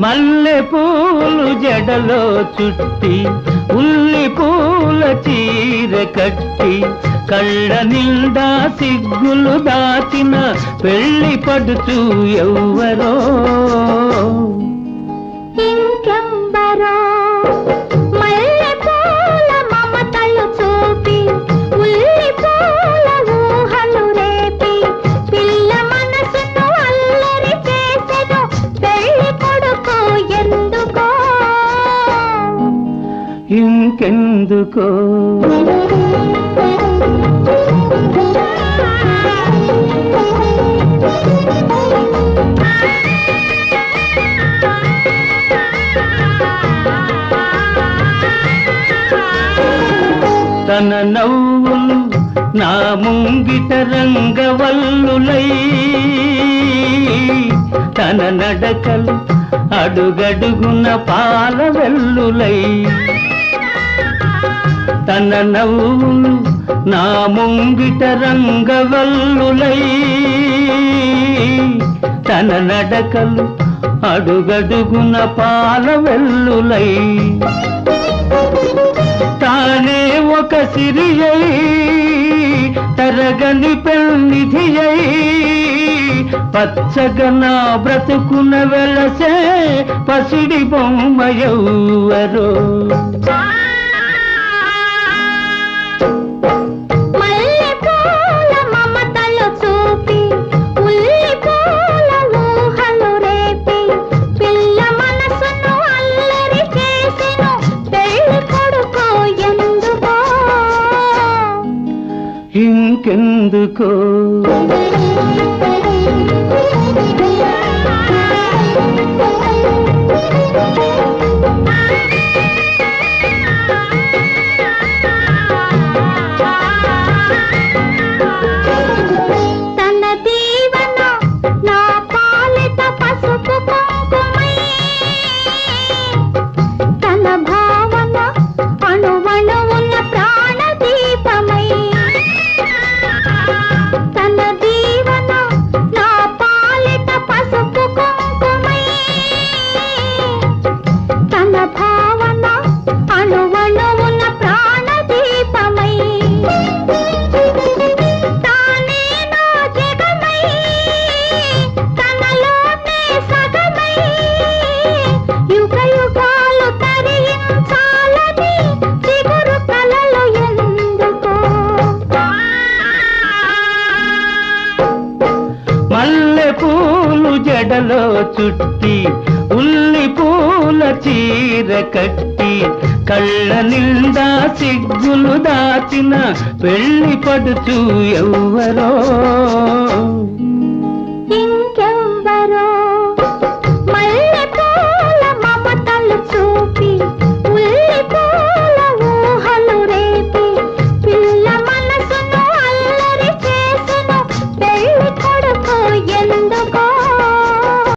మల్లె పూలు జడలో చుట్టి ఉల్లి పూల చీర కట్టి కళ్ళ నిండా సిగ్గులు దాచిన పెళ్ళి పడుచు ఎవ్వరో. ఇంకెంబరో ఇంకెందుకో? తన నవ్వులు నా ముంగిట రంగవల్లులై తన నడకలు అడుగడుగున పాల వెల్లులై తన నవ్వులు నా ముంగిట రంగవల్లులై. తన నడకలు అడుగడుగున పాల వెల్లులై తానే ఒక సిరియై తరగని పెన్నిధియై పచ్చగా పచ్చగనా బ్రతుకున వెలసే పసిడి బొమ్మయవ్వరో అందుకో మల్లె పూలు జడలో చుట్టి ఉల్లి పూల చీర కట్టి కళ్ళ నిండా సిగ్గులు దాచిన పెళ్ళి పడుచు ఎవ్వరో.